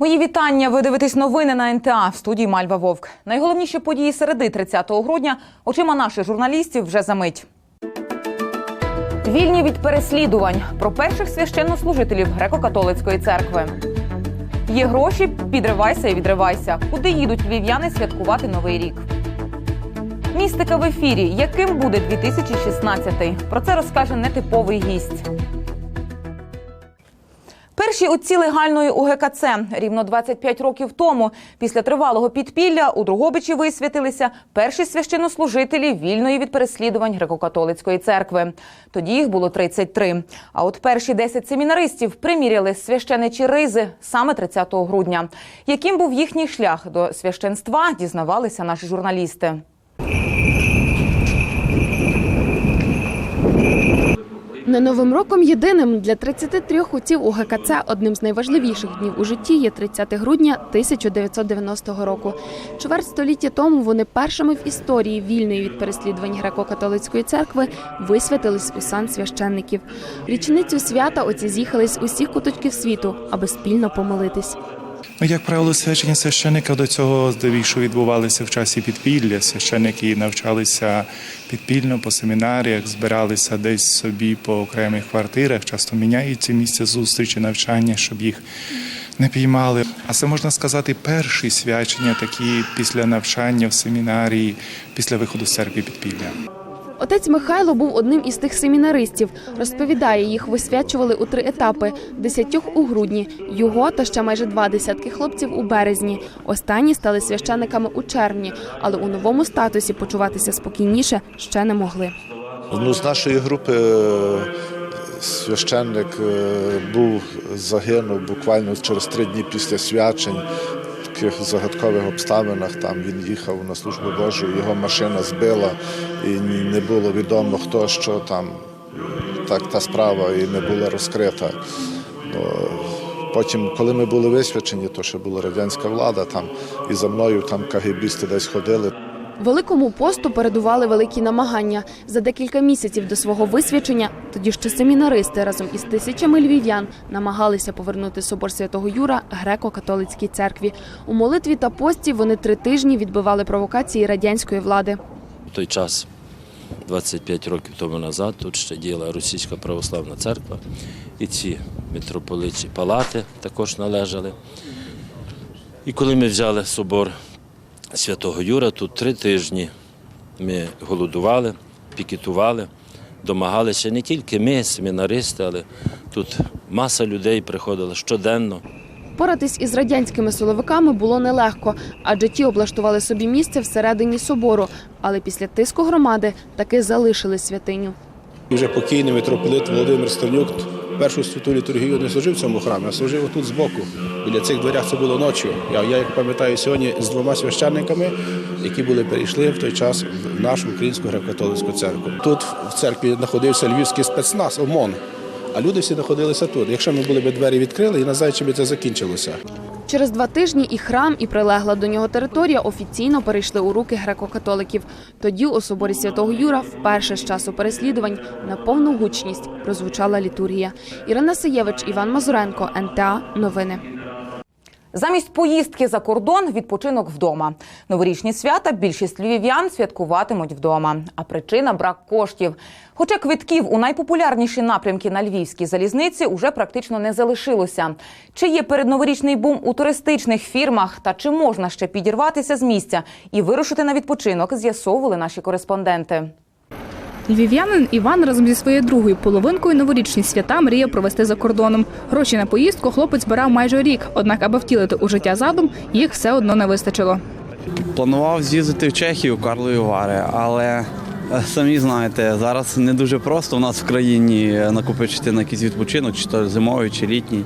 Мої вітання. Ви дивитесь новини на НТА в студії Мальва Вовк. Найголовніші події середи 30 грудня очима наших журналістів вже за мить. Вільні від переслідувань про перших священнослужителів греко-католицької церкви. Є гроші, підривайся і відривайся. Куди їдуть львів'яни святкувати новий рік? Містика в ефірі. Яким буде 2016? Про це розкаже нетиповий гість. Перші отці легальної УГКЦ рівно 25 років тому, після тривалого підпілля, у Другобичі висвятилися перші священнослужителі вільної від переслідувань греко-католицької церкви. Тоді їх було 33. А от перші 10 семінаристів приміряли священичі ризи саме 30 грудня. Яким був їхній шлях до священства, дізнавалися наші журналісти. Не новим роком єдиним для 33 отців УГКЦ одним з найважливіших днів у житті є 30 грудня 1990 року. Чверть століття тому вони першими в історії вільної від переслідувань греко-католицької церкви висвятились у сан священників. Річницю свята отці з'їхались з усіх куточків світу, аби спільно помолитись. Ну, як правило, свячення священика до цього здебільшого відбувалися в часі підпілля. Священики навчалися підпільно по семінаріях, збиралися десь собі по окремих квартирах. Часто міняються місця зустрічі, навчання, щоб їх не піймали. А це можна сказати перші свячення, такі після навчання в семінарії, після виходу з церкви підпілля. Отець Михайло був одним із тих семінаристів. Розповідає, їх висвячували у три етапи: десятьох у грудні, його та ще майже два десятки хлопців у березні. Останні стали священниками у червні, але у новому статусі почуватися спокійніше ще не могли. Ну, з нашої групи е, священник е, був загинув буквально через три дні після свячень. Таких загадкових обставинах там він їхав на службу Божу, його машина збила, і не було відомо, хто що там так та справа і не була розкрита. Потім, коли ми були висвячені, то ще була радянська влада там, і за мною там кагібісти десь ходили. Великому посту передували великі намагання. За декілька місяців до свого висвячення тоді ще семінаристи разом із тисячами львів'ян намагалися повернути собор святого Юра греко-католицькій церкві. У молитві та пості вони три тижні відбивали провокації радянської влади. В той час, 25 років тому назад, тут ще діяла Російська православна церква, і ці митрополичі палати також належали. І коли ми взяли собор Святого Юра, тут три тижні ми голодували, пікетували, домагалися не тільки ми, семінаристи, але тут маса людей приходила щоденно. Поратись із радянськими силовиками було нелегко, адже ті облаштували собі місце всередині собору, але після тиску громади таки залишили святиню. Вже покійний митрополит Володимир Стернюк першу святу літургію не служив в цьому храмі, а служив отут збоку. Біля цих дверях це було ночі. Я, я як пам'ятаю сьогодні з двома священниками, які були перейшли в той час в нашу українську греко-католицьку церкву. Тут в церкві знаходився львівський спецназ ОМОН, а люди всі знаходилися тут. Якщо ми були б двері відкрили, знаю, чи би це закінчилося. Через два тижні і храм, і прилегла до нього територія офіційно перейшли у руки греко-католиків. Тоді у соборі святого Юра вперше з часу переслідувань на повну гучність прозвучала літургія. Ірина Саєвич, Іван Мазуренко, НТА. Новини. Замість поїздки за кордон відпочинок вдома. Новорічні свята більшість львів'ян святкуватимуть вдома. А причина брак коштів. Хоча квитків у найпопулярніші напрямки на львівській залізниці уже практично не залишилося. Чи є передноворічний бум у туристичних фірмах та чи можна ще підірватися з місця і вирушити на відпочинок, з'ясовували наші кореспонденти. Львів'янин Іван разом зі своєю другою половинкою новорічні свята мріяв провести за кордоном. Гроші на поїздку хлопець збирав майже рік, однак, аби втілити у життя задум, їх все одно не вистачило. Планував з'їздити в Чехію Карлові Вари, але е, самі знаєте, зараз не дуже просто у нас в країні накопичити на якийсь відпочинок, чи то зимовий, чи літній.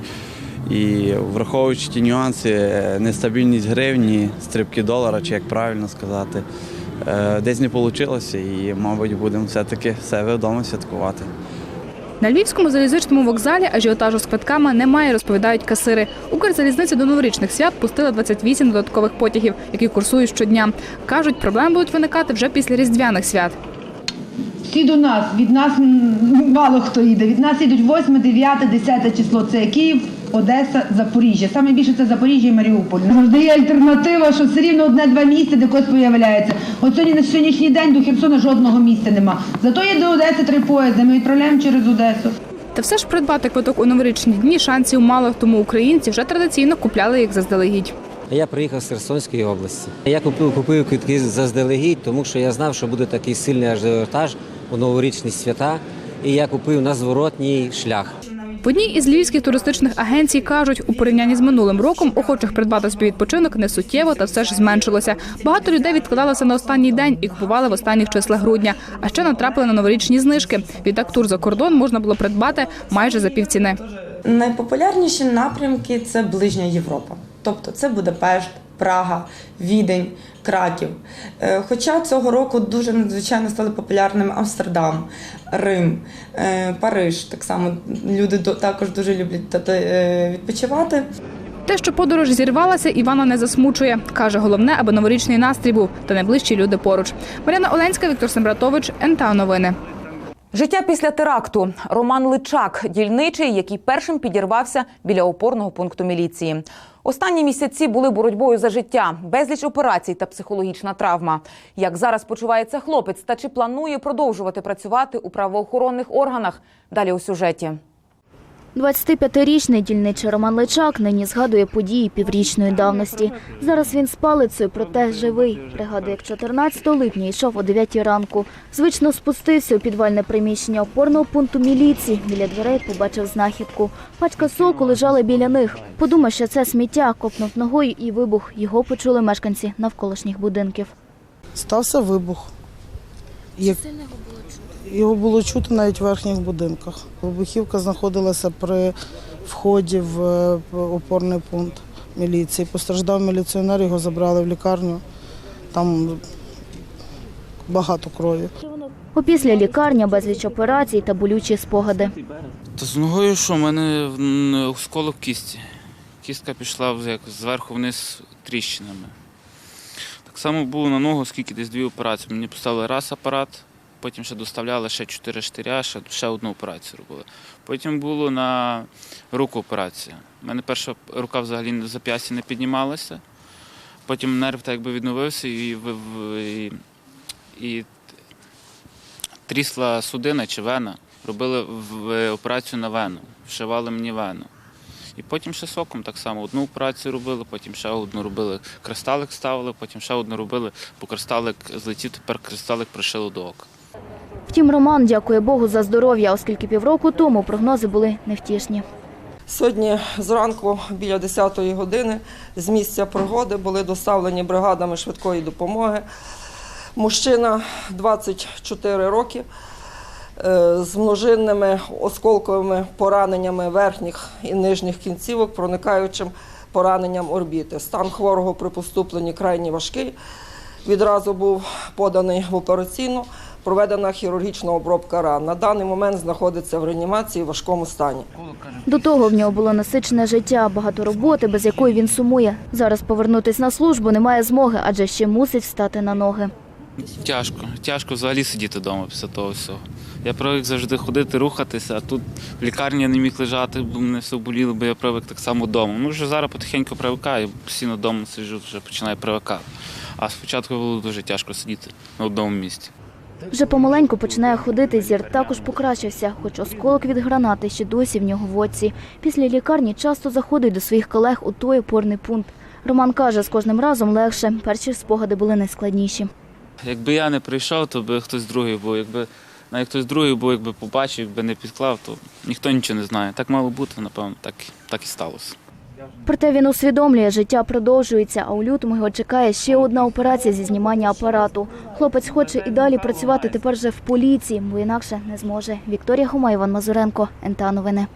І враховуючи ті нюанси, нестабільність гривні, стрибки долара, чи як правильно сказати, десь не вийшло і, мабуть, будемо все-таки себе вдома святкувати. На львівському залізничному вокзалі ажіотажу з квитками немає, розповідають касири. Укрзалізниця до новорічних свят пустила 28 додаткових потягів, які курсують щодня. Кажуть, проблеми будуть виникати вже після різдвяних свят. Всі до нас, від нас мало хто їде. Від нас йдуть 8, 9, 10 число. Це Київ, Одеса, Запоріжжя. Саме більше це Запоріжжя і Маріуполь. Завжди є альтернатива, що все рівно одне-два місця, де когось появляється. От сьогодні на сьогоднішній день до Херсона жодного місця нема. Зато є до Одеси три поїзди. Ми відправляємо через Одесу. Та все ж придбати квиток у новорічні дні шансів мало, тому українці вже традиційно купляли їх заздалегідь. Я приїхав з Херсонської області. Я купив, купив квитки заздалегідь, тому що я знав, що буде такий сильний ажіотаж у новорічні свята, і я купив на зворотній шлях. В одній із львівських туристичних агенцій кажуть, у порівнянні з минулим роком охочих придбати собі відпочинок не суттєво та все ж зменшилося. Багато людей відкладалося на останній день і купували в останніх числах грудня. А ще натрапили на новорічні знижки. Відтак тур за кордон можна було придбати майже за півціни. Найпопулярніші напрямки це ближня Європа, тобто це Будапешт, Прага, Відень, Краків. Е, Хоча цього року дуже надзвичайно стали популярними Амстердам, Рим, е, Париж. Так само люди до- також дуже люблять е, відпочивати. Те, що подорож зірвалася, Івана не засмучує. Каже, головне, аби новорічний настрій був та найближчі люди поруч. Мар'яна Оленська, Віктор Сембратович, НТА Новини. Життя після теракту. Роман Личак, дільничий, який першим підірвався біля опорного пункту міліції. Останні місяці були боротьбою за життя, безліч операцій та психологічна травма. Як зараз почувається хлопець та чи планує продовжувати працювати у правоохоронних органах? Далі у сюжеті. 25-річний дільничий Роман Личак нині згадує події піврічної давності. Зараз він з палицею, проте живий. Пригадує, як 14 липня йшов о 9 ранку. Звично спустився у підвальне приміщення опорного пункту міліції. Біля дверей побачив знахідку. Пачка соку лежала біля них. Подумав, що це сміття, копнув ногою і вибух. Його почули мешканці навколишніх будинків. Стався вибух. Як... Його було чути навіть в верхніх будинках. Вибухівка знаходилася при вході в е, опорний пункт міліції. Постраждав міліціонер, його забрали в лікарню. Там багато крові. Опісля лікарня безліч операцій та болючі спогади. Та з ногою що, в мене осколок кісті. Кістка пішла як зверху вниз тріщинами. Так само було на ногу, скільки десь дві операції. Мені поставили раз апарат, потім ще доставляли ще чотири штиря, ще, ще одну операцію робили. Потім було на руку операція. У мене перша рука взагалі зап'ясті не піднімалася. Потім нерв так якби відновився і, і, і трісла судина чи вена. Робили операцію на вену, вшивали мені вену. І потім ще соком так само. Одну операцію робили, потім ще одну робили, кристалик ставили, потім ще одну робили, бо кристалик злетів, тепер кристалик пришили до ока. Втім, Роман дякує Богу за здоров'я, оскільки півроку тому прогнози були невтішні. Сьогодні зранку біля 10-ї години з місця пригоди були доставлені бригадами швидкої допомоги. Мужчина 24 роки з множинними осколковими пораненнями верхніх і нижніх кінцівок, проникаючим пораненням орбіти. Стан хворого при поступленні крайні важкий. Відразу був поданий в операційну, проведена хірургічна обробка ран. На даний момент знаходиться в реанімації в важкому стані. До того в нього було насичене життя, багато роботи, без якої він сумує. Зараз повернутись на службу немає змоги, адже ще мусить встати на ноги. Тяжко, тяжко взагалі сидіти вдома після того всього. Я привик завжди ходити, рухатися, а тут в лікарні я не міг лежати, бо мене все боліло, бо я привик так само вдома. Ну вже зараз потихеньку привикаю, постійно вдома сиджу, вже починаю привикати. А спочатку було дуже тяжко сидіти на одному місці. Вже помаленьку починає ходити, зір також покращився, хоч осколок від гранати ще досі в нього в оці. Після лікарні часто заходить до своїх колег у той опорний пункт. Роман каже, з кожним разом легше. Перші спогади були найскладніші. Якби я не прийшов, то би хтось другий був. Якби навіть хтось другий був, якби побачив, якби не підклав, то ніхто нічого не знає. Так мало бути, напевно, так, так і сталося. Проте він усвідомлює, життя продовжується, а у лютому його чекає ще одна операція зі знімання апарату. Хлопець хоче і далі працювати тепер вже в поліції, бо інакше не зможе. Вікторія Хома, Іван Мазуренко, НТА Новини.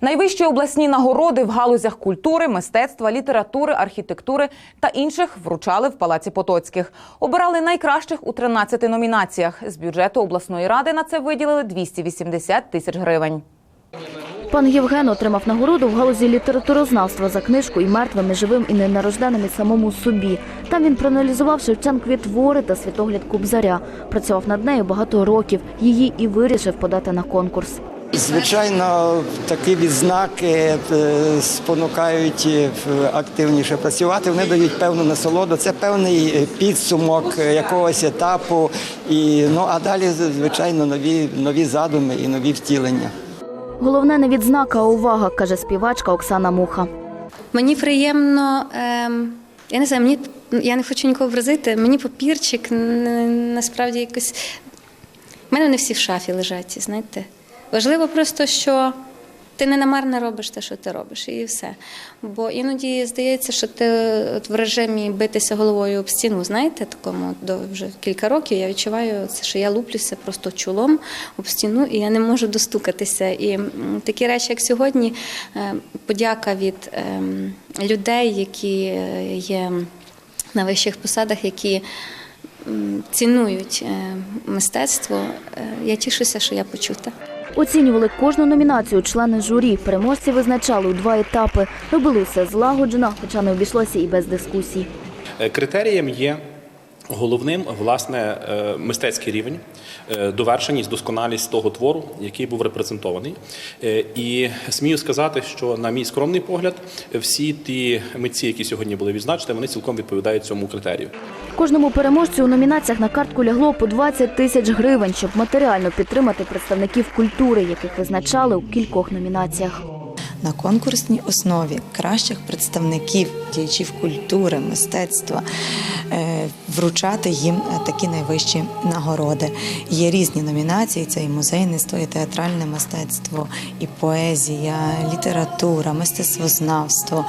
Найвищі обласні нагороди в галузях культури, мистецтва, літератури, архітектури та інших вручали в Палаці Потоцьких. Обирали найкращих у 13 номінаціях. З бюджету обласної ради на це виділили 280 тисяч гривень. Пан Євген отримав нагороду в галузі літературознавства за книжку і мертвим, і живим, і ненарожденим самому собі. Там він проаналізував Шевченкові твори та світогляд Кубзаря. Працював над нею багато років. Її і вирішив подати на конкурс. Звичайно, такі відзнаки е, спонукають е, активніше працювати. Вони дають певну насолоду. Це певний е, підсумок якогось етапу. І ну а далі, звичайно, нові нові задуми і нові втілення. Головне не відзнака, а увага, каже співачка Оксана Муха. Мені приємно, ем, я не знаю, мені я не хочу нікого вразити. Мені папірчик насправді якось. У мене не всі в шафі лежать, знаєте. Важливо просто, що ти не намарне робиш те, що ти робиш, і все. Бо іноді здається, що ти в режимі битися головою об стіну, знаєте, такому до вже кілька років я відчуваю це, що я луплюся просто чолом об стіну, і я не можу достукатися. І такі речі, як сьогодні, е, подяка від ем, людей, які е, є на вищих посадах, які цінують е, мистецтво. Я тішуся, що я почута. Оцінювали кожну номінацію члени журі. Переможці визначали у два етапи. Робили все злагоджено, хоча не обійшлося і без дискусій. Е, Критерієм є головним власне е, мистецький рівень, е, довершеність, досконалість того твору, який був репрезентований. Е, І смію сказати, що на мій скромний погляд, всі ті митці, які сьогодні були відзначені, вони цілком відповідають цьому критерію. Кожному переможцю у номінаціях на картку лягло по 20 тисяч гривень, щоб матеріально підтримати представників культури, яких визначали у кількох номінаціях. На конкурсній основі кращих представників діячів культури, мистецтва е, вручати їм е, такі найвищі нагороди. Є різні номінації: це і музейництво, і театральне мистецтво, і поезія, література, мистецтвознавство.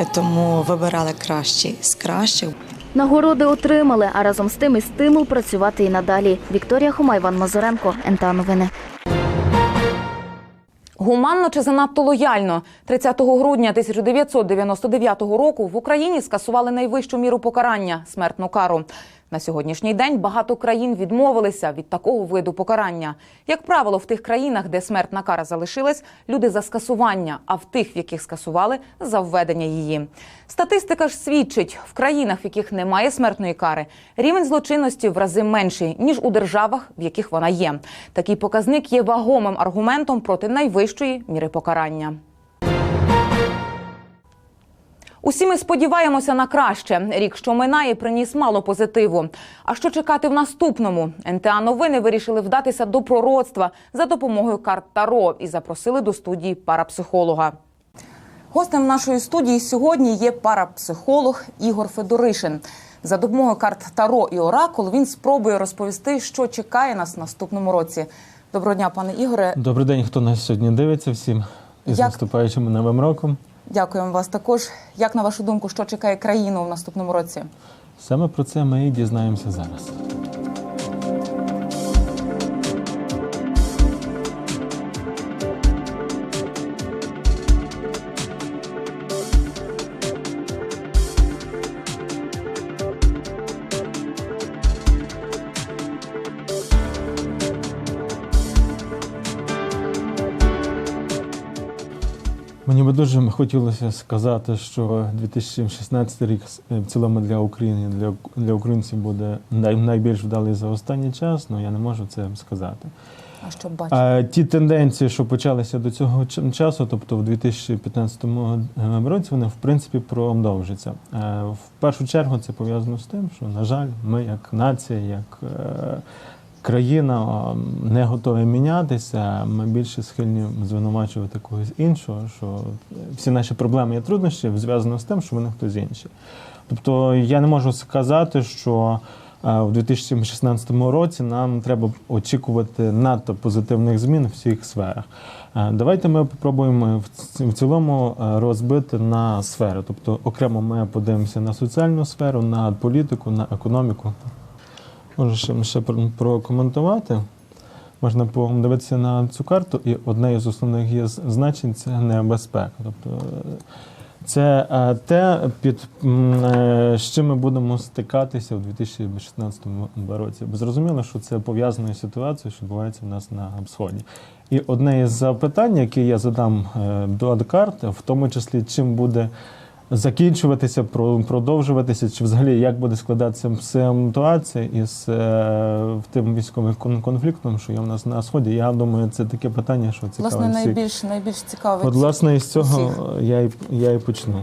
Е, Тому вибирали кращі з кращих. Нагороди отримали, а разом з тим і стимул працювати і надалі. Вікторія Хома, Іван Мазуренко, НТА Новини. Гуманно чи занадто лояльно 30 грудня 1999 року в Україні скасували найвищу міру покарання смертну кару. На сьогоднішній день багато країн відмовилися від такого виду покарання. Як правило, в тих країнах, де смертна кара залишилась, люди за скасування, а в тих, в яких скасували, за введення її. Статистика ж свідчить, в країнах, в яких немає смертної кари, рівень злочинності в рази менший ніж у державах, в яких вона є. Такий показник є вагомим аргументом проти найвищої міри покарання. Усі ми сподіваємося на краще. Рік, що минає, приніс мало позитиву. А що чекати в наступному? НТА новини вирішили вдатися до пророцтва за допомогою карт Таро і запросили до студії парапсихолога. Гостем нашої студії сьогодні є парапсихолог Ігор Федоришин. За допомогою карт Таро і Оракул він спробує розповісти, що чекає нас в наступному році. Доброго дня, пане Ігоре. Добрий день, хто нас сьогодні дивиться всім із Як- наступаючим новим роком. Дякуємо вас також. Як на вашу думку, що чекає країну в наступному році? Саме про це ми і дізнаємося зараз. Би дуже хотілося сказати, що 2016 рік е, в цілому для України, для, для українців буде най, найбільш вдалий за останній час, але я не можу це сказати. А що бачите? А ті тенденції, що почалися до цього часу, тобто в 2015 році, вони в принципі продовжаться. Е, В першу чергу це пов'язано з тим, що, на жаль, ми як нація, як е, країна не готові мінятися. Ми більше схильні звинувачувати когось іншого, що всі наші проблеми і труднощі зв'язані з тим, що вони хтось інший. Тобто я не можу сказати, що е, в 2016 році нам треба очікувати надто позитивних змін в всіх сферах. Е, Давайте ми спробуємо в цілому е, розбити на сфери. Тобто окремо ми подивимося на соціальну сферу, на політику, на економіку. Можу ще, ще про- прокоментувати. Можна подивитися на цю карту, і одне із основних її значень це небезпека. Тобто е, це е, те, під е, з чим ми будемо стикатися у 2016 році. Зрозуміло, що це пов'язано із ситуацією, що відбувається в нас на сході. І одне із запитань, яке я задам до карти, в тому числі, чим буде закінчуватися, про- продовжуватися, чи взагалі як буде складатися ситуація із е, тим військовим кон- конфліктом, що є в нас на сході. Я думаю, це таке питання, що цікаве. Власне, найбільш найбільш цікаве. От, власне, із цього всіх. я і, я і почну.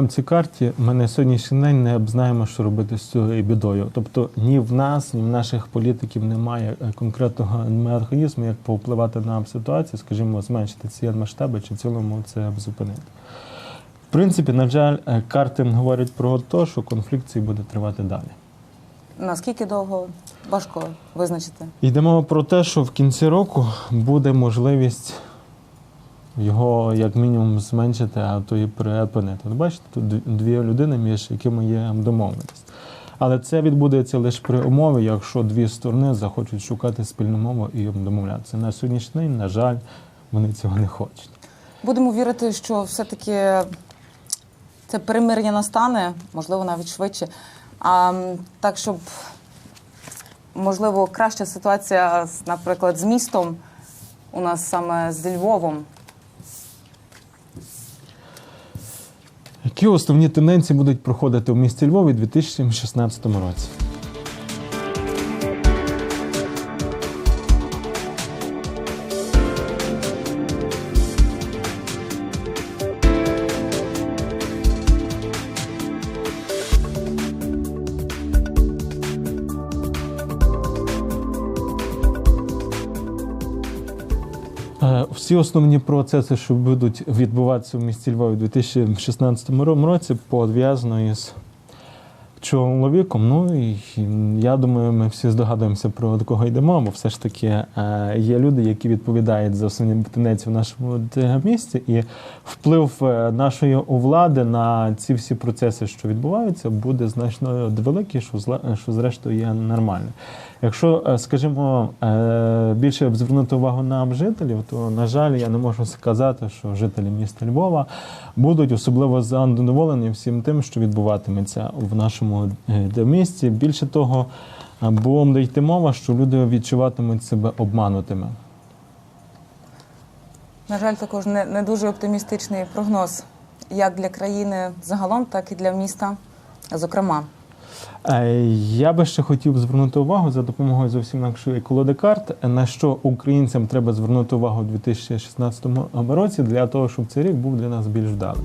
Видно на цій карті, ми на сьогоднішній день не знаємо, що робити з цією бідою. Тобто ні в нас, ні в наших політиків немає е, конкретного механізму, як повпливати на ситуацію, скажімо, зменшити ці масштаби чи в цілому це зупинити. В принципі, на жаль, е, карти говорять про те, що конфлікт цей буде тривати далі. Наскільки довго важко визначити? Йде мова про те, що в кінці року буде можливість його як мінімум зменшити, а то і припинити. Бачите, тут дві- людини, між якими є домовленість. Але це відбудеться лише при умові, якщо дві сторони захочуть шукати спільну мову і домовлятися. На сьогоднішній день, на жаль, вони цього не хочуть. Будемо вірити, що все-таки це перемир'я настане, можливо, навіть швидше. А так, щоб можливо краща ситуація, наприклад, з містом у нас саме з Львовом. Які основні тенденції будуть проходити у місті Львові у 2016 році? Всі основні процеси, що будуть відбуватися в місті Львові у 2016 році, пов'язано із чоловіком. Ну і я думаю, ми всі здогадуємося про кого йдемо, бо все ж таки е, є люди, які відповідають за основні тенденції в нашому т- місті, і вплив е, нашої влади на ці всі процеси, що відбуваються, буде значно великий, що зрештою є нормально. Якщо, е, скажімо, е, більше звернути увагу на жителів, то на жаль, я не можу сказати, що жителі міста Львова будуть особливо задоволені всім тим, що відбуватиметься в нашому е, місті. Більше того, буде йти мова, що люди відчуватимуть себе обманутими. На жаль, також не, не дуже оптимістичний прогноз як для країни загалом, так і для міста, зокрема. Е, Я би ще хотів звернути увагу за допомогою зовсім нашої колоди карт, на що українцям треба звернути увагу у 2016 році для того, щоб цей рік був для нас більш вдалим.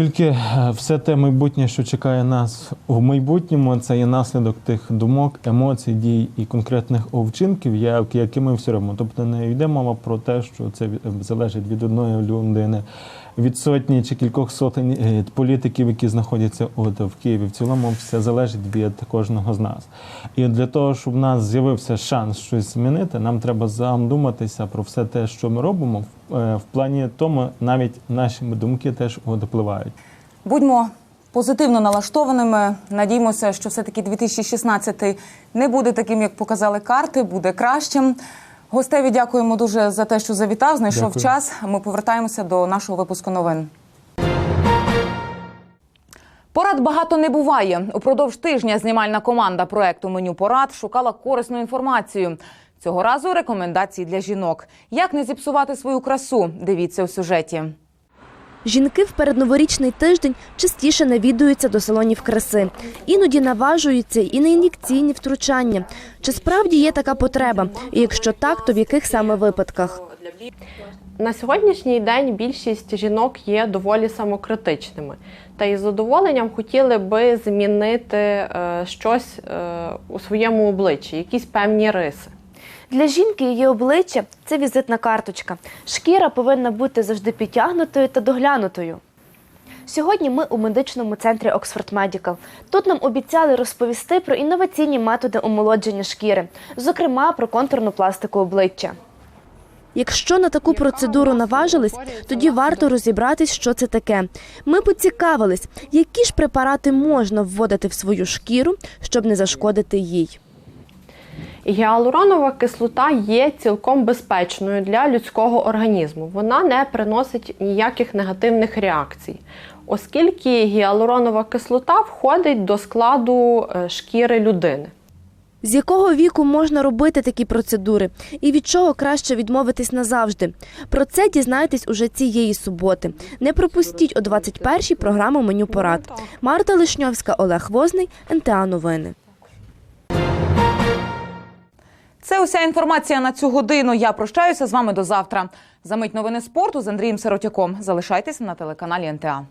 Оскільки е, все те майбутнє, що чекає нас в майбутньому, це є наслідок тих думок, емоцій, дій і конкретних вчинків, як- які ми всі робимо. Тобто не йде мова про те, що це залежить від одної людини, від сотні чи кількох сотень е, політиків, які знаходяться от в Києві. В цілому все залежить від кожного з нас. І для того, щоб в нас з'явився шанс щось змінити, нам треба задуматися про все те, що ми робимо. В, е, плані тому навіть наші думки теж от впливають. Будьмо позитивно налаштованими. Надіємося, що все-таки 2016 не буде таким, як показали карти, буде кращим. Гостеві дякуємо дуже за те, що завітав. Знайшов Дякую. час. Ми повертаємося до нашого випуску новин. Порад багато не буває. Упродовж тижня знімальна команда проекту Меню порад шукала корисну інформацію. Цього разу рекомендації для жінок. Як не зіпсувати свою красу? Дивіться у сюжеті. Жінки в передноворічний тиждень частіше навідуються до салонів краси. Іноді наважуються і на ін'єкційні втручання. Чи справді є така потреба? І якщо так, то в яких саме випадках? На сьогоднішній день більшість жінок є доволі самокритичними, та із задоволенням хотіли би змінити е, щось е, у своєму обличчі, якісь певні риси. Для жінки її обличчя це візитна карточка. Шкіра повинна бути завжди підтягнутою та доглянутою. Сьогодні ми у медичному центрі Оксфорд Медікал. Тут нам обіцяли розповісти про інноваційні методи омолодження шкіри, зокрема про контурну пластику обличчя. Якщо на таку процедуру наважились, тоді варто розібратись, що це таке. Ми поцікавились, які ж препарати можна вводити в свою шкіру, щоб не зашкодити їй. Гіалуронова кислота є цілком безпечною для людського організму. Вона не приносить ніяких негативних реакцій, оскільки гіалуронова кислота входить до складу е, шкіри людини. З якого віку можна робити такі процедури і від чого краще відмовитись назавжди? Про це дізнаєтесь уже цієї суботи. Не пропустіть о 21-й програму меню порад. Марта Лишньовська, Олег Возний, НТА Новини. Це уся інформація на цю годину. Я прощаюся з вами до завтра. Замить новини спорту з Андрієм Сиротяком. Залишайтеся на телеканалі НТА.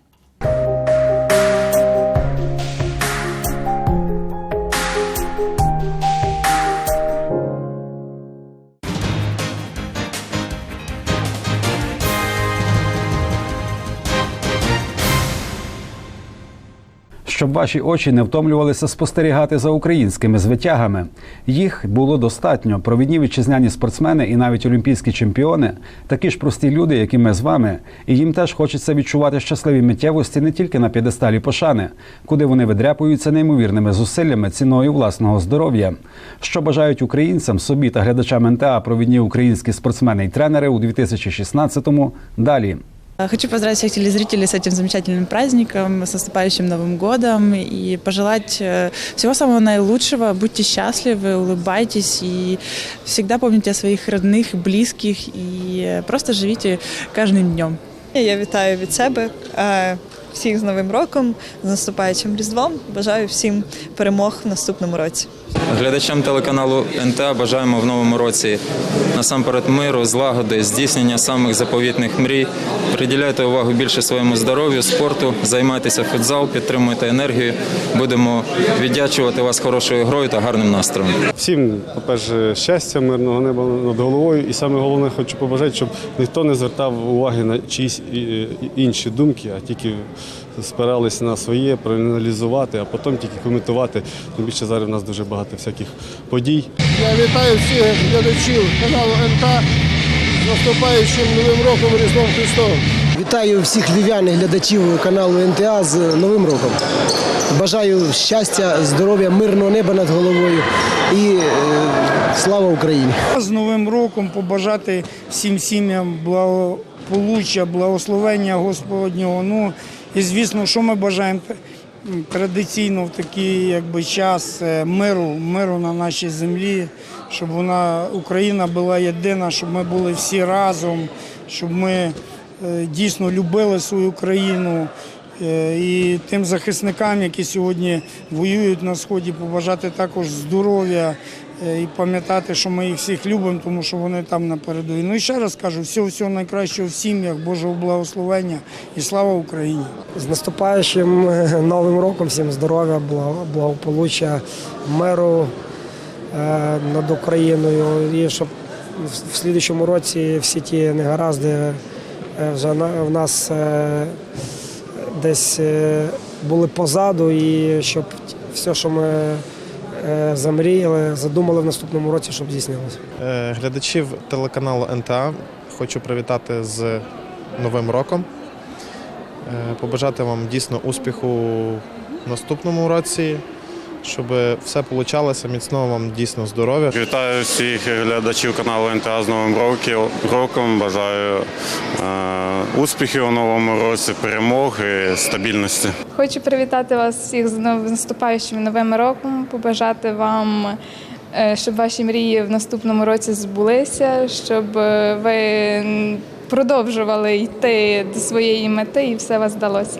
Щоб ваші очі не втомлювалися спостерігати за українськими звитягами. Їх було достатньо. Провідні вітчизняні спортсмени і навіть олімпійські чемпіони такі ж прості люди, як і ми з вами. І їм теж хочеться відчувати щасливі миттєвості не тільки на п'єдесталі пошани, куди вони видряпуються неймовірними зусиллями ціною власного здоров'я. Що бажають українцям, собі та глядачам НТА провідні українські спортсмени і тренери у 2016-му Далі. Хочу поздравить всех телезрителей с этим замечательным праздником, с наступающим Новым годом и пожелать э, всего самого наилучшего. Будьте счастливы, улыбайтесь и всегда помните о своих родных, близких и э, просто живите каждым днем. Я вітаю від себе е, всіх з Новим роком, з наступаючим Різдвом. Бажаю всім перемог в наступному році. Глядачам телеканалу НТА бажаємо в новому році насамперед миру, злагоди, здійснення самих заповітних мрій. Приділяйте увагу більше своєму здоров'ю, спорту, займайтеся футзал, підтримуйте енергію. Будемо віддячувати вас хорошою грою та гарним настроєм. Всім, по-перше, щастя, мирного неба над головою. І саме головне хочу побажати, щоб ніхто не звертав уваги на чиїсь інші думки, а тільки спирались на своє, проаналізувати, а потім тільки коментувати. Тим більше зараз у нас дуже багато всяких подій. Я вітаю всіх глядачів каналу НТ з наступаючим Новим роком Різдвом Христовим. Вітаю всіх львів'ян і глядачів каналу НТА з Новим роком. Бажаю щастя, здоров'я, мирного неба над головою і е, слава Україні! З Новим роком побажати всім сім'ям благополуччя, благословення Господнього. Ну і звісно, що ми бажаємо традиційно в такий якби, час е, миру, миру на нашій землі, щоб вона Україна була єдина, щоб ми були всі разом, щоб ми е, дійсно любили свою країну. Е, І тим захисникам, які сьогодні воюють на сході, побажати також здоров'я і пам'ятати, що ми їх всіх любимо, тому що вони там на передовій. Ну і ще раз кажу, всього всього найкращого в сім'ях, Божого благословення і слава Україні. З наступаючим е, Новим роком, всім здоров'я, благо- благополуччя, миру е, над Україною. І щоб в- слідчому році всі ті негаразди е, вже в нас е, десь е, були позаду, і щоб все, що ми е, замріяли, задумали в наступному році, щоб здійснилося. Е, Глядачів телеканалу НТА хочу привітати з Новим роком. Е, Побажати вам дійсно успіху в наступному році, щоб все получалося, міцного вам дійсно здоров'я. Вітаю всіх глядачів каналу НТА з Новим роком. Бажаю е, успіхів у новому році, перемог і стабільності. Хочу привітати вас всіх з наступаючим новим роком, побажати вам, е, щоб ваші мрії в наступному році збулися, щоб е, ви продовжували йти до своєї мети і все вас вдалося.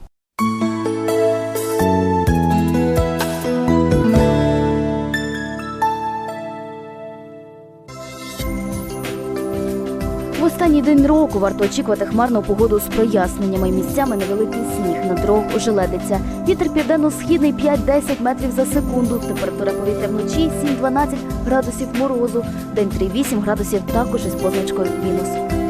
Останній день року варто очікувати хмарну погоду з проясненнями. Місцями невеликий сніг на дорогах ожеледиться. Вітер південно-східний 5-10 метрів за секунду. Температура повітря вночі 7-12 градусів морозу. День 3-8 градусів також із позначкою мінус.